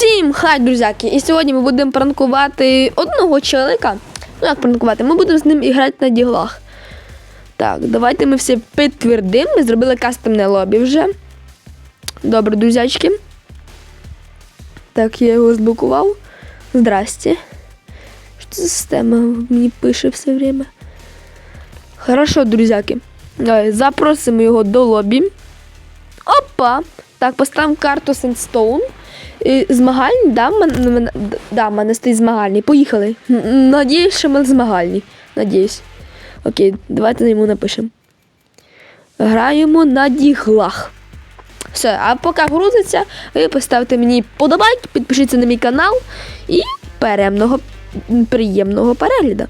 Всім хай, друзяки! І сьогодні ми будемо пранкувати одного чоловіка. Ну як пранкувати? Ми будемо з ним грати на діглах. Так, давайте ми все підтвердимо. Ми зробили кастомне лобі вже. Добре, друзячки. Так, я його зблокував. Здрасте. Що це система мені пише все время? Хорошо, друзяки. Давай, запросимо його до лобі. Опа! Так, поставимо карту. Е, Змагальні, да, мене, да, мене стоїть змагальні. Поїхали. Надіюсь, що ми змагальні. Надіюсь. Окей, давайте йому напишемо. Граємо на діглах. Все, а поки грузиться, ви поставте мені подобайки, підпишіться на мій канал і перемного, приємного перегляду.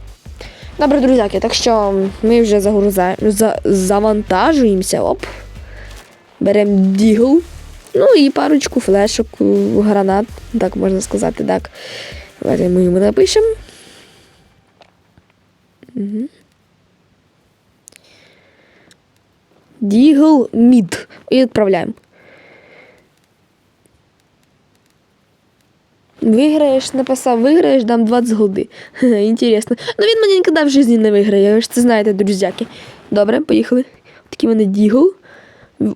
Добре, друзяки, так що ми вже загрузаємо, за, завантажуємося. Оп. Беремо дігл. Ну і парочку флешок, гранат, так можна сказати, так. Давайте ми йому напишемо. Угу. Дігл мід. І відправляємо. Виграєш, написав, виграєш, дам 20 голди. Інтересно. Ну він мене ніколи в житті не виграє, ви ж це знаєте, друзяки. Добре, поїхали. Такий мене дігл.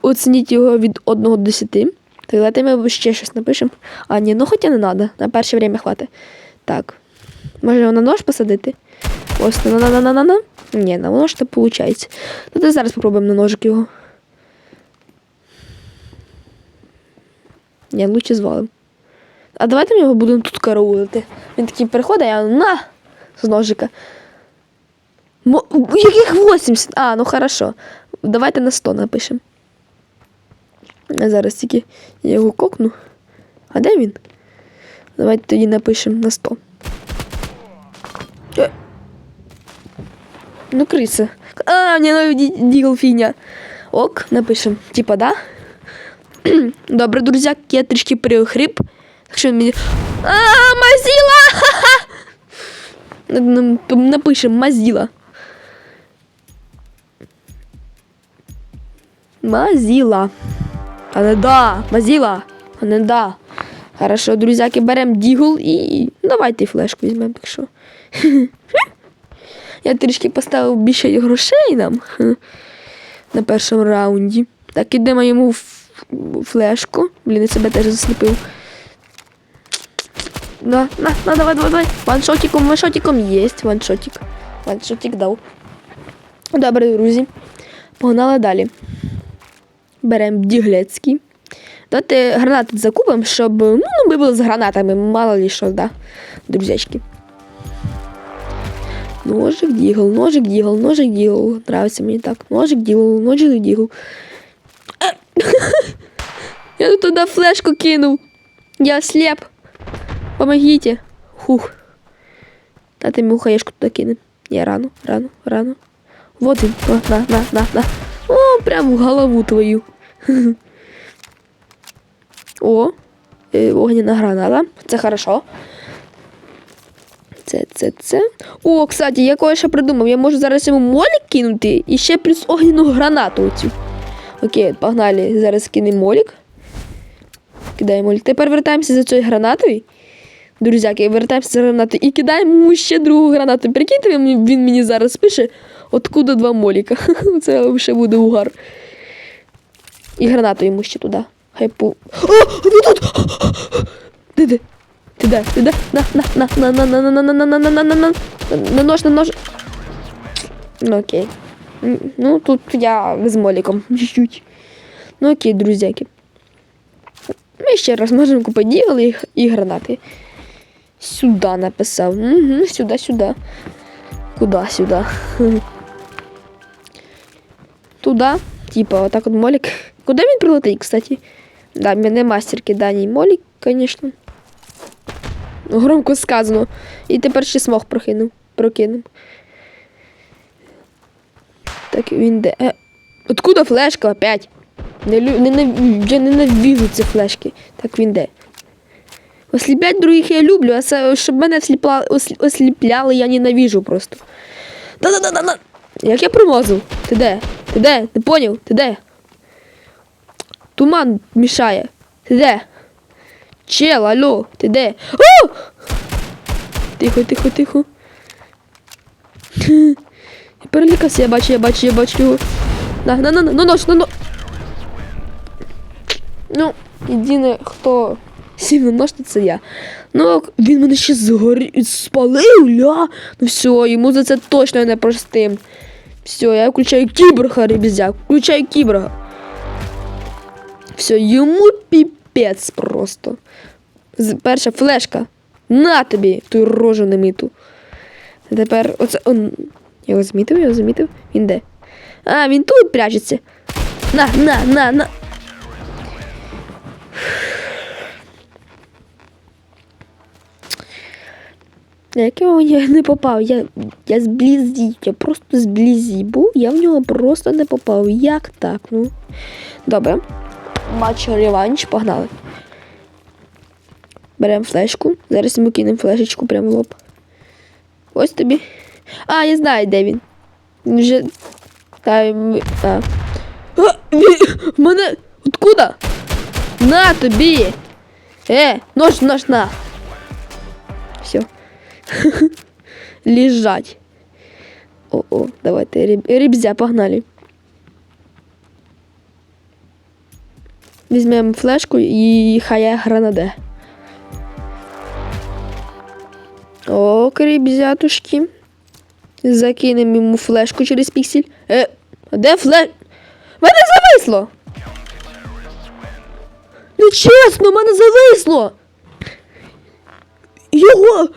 Оцініть його від 1 до 10. Так, давайте ми ще щось напишемо. А, ні, ну хоча не треба. На перше время хватить. Так. Може його на нож посадити? Ось на на на на на на Ні, на нож то виходить. Ну, зараз спробуємо на ножик його. Ні, лучше звалим. А давайте ми його будемо тут караулити. Він такий приходить, а я на з ножика. Мо... Яких 80? А, ну хорошо. Давайте на 100 напишемо. Я зараз тільки його кокну. А де він? Давайте тоді напишемо на 100. Е. Ну, криса. А, мені навіть дігл фігня. Ок, напишемо. Типа, да? Добре, друзяки, я трішки переохрип. Так що він мені. А, мазіла! Ха-ха! Н- н- Напишемо мазіла. Мазіла. А не да, мазіла. А не да. Хорошо, друзяки, беремо дігл і давайте флешку візьмемо, так що. Я трішки поставив більше грошей нам на першому раунді. Так, ідемо йому флешку. Блін, я себе теж засліпив. На, на, на, давай, давай, давай. Ваншотиком, ваншотиком єсть. Ваншотик. Ваншотик дав. Добре, друзі. Погнали далі. Беремо діглецький. Давайте гранати закупимо, щоб. Ну, ми були з гранатами, мало ли що, да, друзячки. Ножик, дігл, ножик, дігл, ножик, дігл. Нравиться мені так. Ножик, дігл, ножик, дігл. Я тут туди флешку кинув. Я слеп. Помогите. Хух. Дайте йому хаєшку туди кинем. Ні, рано, рано, рано. Вот він. На, на, на, на. О, прям в голову твою. О, е, огняна граната. Це хорошо. Це, це, це. О, кстати, я кое ще придумав. Я можу зараз йому молік кинути і ще плюс огняну гранату оцю. Окей, погнали. Зараз кинемо молік. Кидаємо молік. Тепер вертаємося за цією гранатою. Друзяки, вертаємося за гранатою і кидаємо йому ще другу гранату. Прикиньте, він, він мені зараз пише, откуда два моліка. Це вже буде угар. І гранату йому ще туди. Хай пу. О, ви тут! Де де? Ти де? Ти де? На, на, на, на, на, на, на, на, на, на, на, на, на, на нож, на нож. Ну окей. Ну, тут я з моліком. Ну окей, друзяки. Ми ще раз можемо купити дігл і, і гранати. Сюди написав. Угу, сюди, сюди. Куда сюди? Туда. Типа, отак от молік. Куди він прилетить, кстати? Да, мене мастерки Дані молік, звісно. Громко сказано. І тепер ще смог прокинув. Прокинув. Так, він де. Е, откуда флешка опять? Не, не, нав- Я ненавижу ці флешки. Так він де. Осліплять других я люблю, а це, щоб мене осліпла... осліпляли, я ненавижу просто. Да-да-да-да-да. Як я промазав? Ти де? Ти де? Не поняв? Ти де? Туман мішає. Ти де? Чел, алло, ти де? О! Тихо, тихо, тихо. Я перелякався, я бачу, я бачу, я бачу його. На, на, на, на, на нож, на нож. Ну, єдине, хто сів на нож, це я. Ну, він мене ще згорі... спалив, ля. Ну все, йому за це точно не простим. Все, я включаю кіборга, ребзя, включаю кіборга. Все, йому піпець просто. Перша флешка. На тобі, ту рожу немиту. Тепер оце. Он... Я його замітив, я його замітив. Він де? А, він тут прячеться. На, на, на, на. Його я не попав? Я, я зблизі, я просто зблизі був, я в нього просто не попав. Як так? Ну. Добре. Матч реванш, погнали. Беремо флешку. Зараз ми кинемо флешечку прямо в лоб. Ось тобі. А, я знаю, де він. Він вже. Та, ми- а. А, в мене. Откуда? На тобі! Е, нож, нож, на. Все. Лежать. О-о, давайте, реб- ребзя, погнали. Візьмемо флешку і хай гранаде. О, ребзятушки. Закинемо йому флешку через піксель. Е, де флеш? Мене зависло! Нечесно, мене зависло! Його!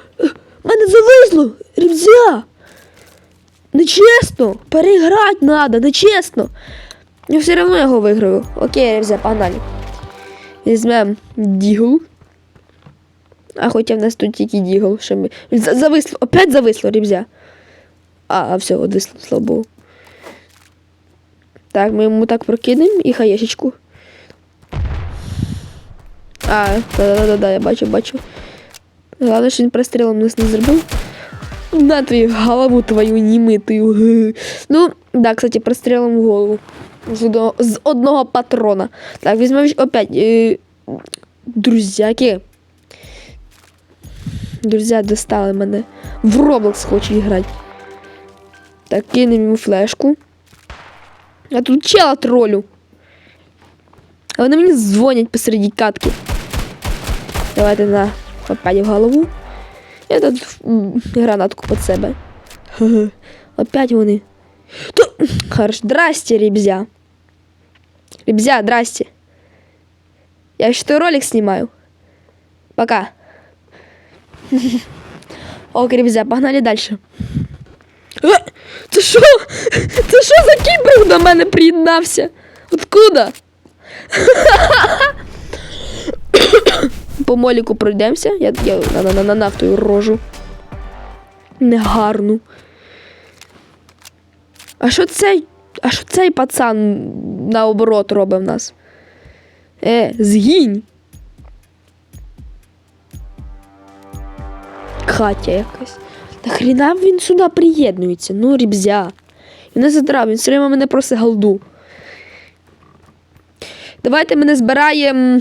Мене зависло! Ребзя! Нечесно! Переіграти надо, нечесно! Я все равно його виграю. Окей, Ребзя, погнали. Візьмемо дігл. А хоча в нас тут тільки дігл, що ми. Зависло, опять зависло, Ребзя. А все, одвисло, слава Богу. Так, ми йому так прокинемо і хаєшечку. А, да-да-да, я бачу, бачу. Главное, що він прострілом нас не зробив. На твою голову твою німитую. Г. Ну, да, кстати, прострілом в голову. З одного, з одного патрона. Так, візьмемо опять. Е, друзяки. Друзі достали мене. В Roblox хочуть грати. Так, кинемо йому флешку. Я тут чела тролю. А вони мені дзвонять посереді катки. Давайте на опять в голову. Я тут м, гранатку під себе. Ге-ге. Опять вони. То... Хорош, здрасте, ребзя. Ребзя, здрасте. Я что ролик снимаю. Пока. Ок, ребзя, погнали дальше. Е, Це що? Це що за кібер до мене приєднався? Откуда? По моліку пройдемося. Я, я на, на, на, на нафтою рожу. Негарну. А що цей. А що цей пацан наоборот робить в нас? Е, згінь. Катя якась. Та хріна він сюди приєднується. Ну, рібзя. Він не задрав, він все время мене просить голду. Давайте ми не збираємо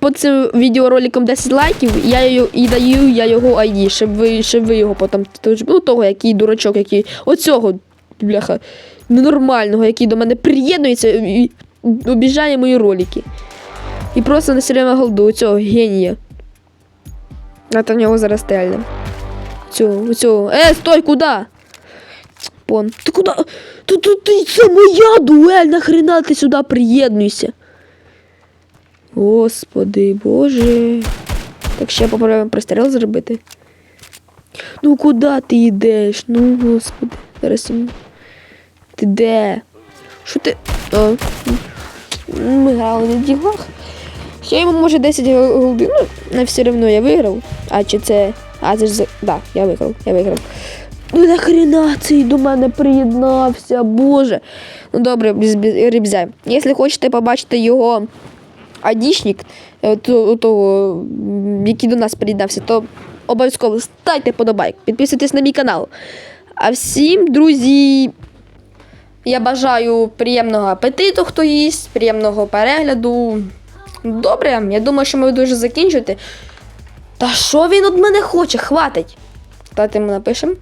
по цим відеороликом 10 лайків, я його, і даю я його ID, щоб ви, щоб ви його потім. Ну, того, який дурачок, який. Оцього, бляха, ненормального, який до мене приєднується і обіжає мої ролики. І просто не время голду, цього генія. А то в нього зараз стрельне. Цього, цього. Е, стой, куди? Пон. Ти куди? Тут, тут, ти, це моя дуель, нахрена ти сюди приєднуйся. Господи, боже. Так ще попробуємо простріл зробити. Ну куди ти йдеш? Ну, господи. Зараз. Ти де? Що ти. О. Ми грали на діглах. Я йому може 10 голди, не все одно я виграв. А чи це. А це ж да, я виграв, я виграв. Ну нахрена цей до мене приєднався, боже. Ну добре, ребзя. Якщо хочете побачити його адішник, е, який до нас приєднався, то обов'язково ставте подобайк, підписуйтесь на мій канал. А всім, друзі, я бажаю приємного апетиту, хто їсть, приємного перегляду. Добре, я думаю, що ми дуже закінчувати. Та що він від мене хоче? Хватить. Давайте ми напишемо.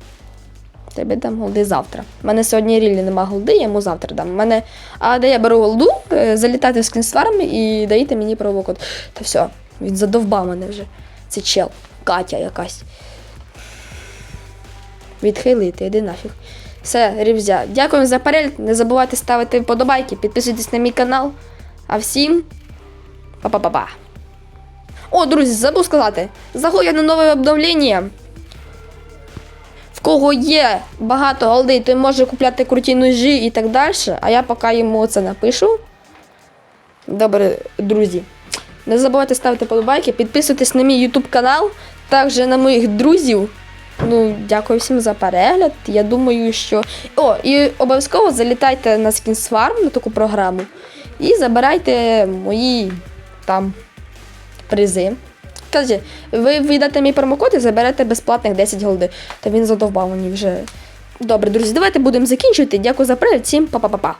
Тобі дам голди завтра. У мене сьогодні рілі нема голди, я йому завтра дам. Мене, а де я беру голду, е, залітати в скрінсфарм і даєте мені промокод. Та все, він задовбав мене вже. Це чел. Катя якась. Відхилити, іди нафіг. Все, рівзя. Дякую за перегляд. Не забувайте ставити вподобайки, підписуйтесь на мій канал. А всім па-па-па-па. О, друзі, забув сказати. Заходять на нове обновлення. Кого є багато голди, той може купляти круті ножі і так далі. А я поки йому це напишу. Добре, друзі. Не забувайте ставити подобайки, підписуйтесь на мій YouTube канал, також на моїх друзів. Ну, дякую всім за перегляд. Я думаю, що. О, і обов'язково залітайте на Skins Farm, на таку програму, і забирайте мої там призи. Каже, ви віддате мій промокод і заберете безплатних 10 голди. Та він задовбав мені вже. Добре, друзі, давайте будемо закінчувати. Дякую за перегляд. Всім па-па-па-па.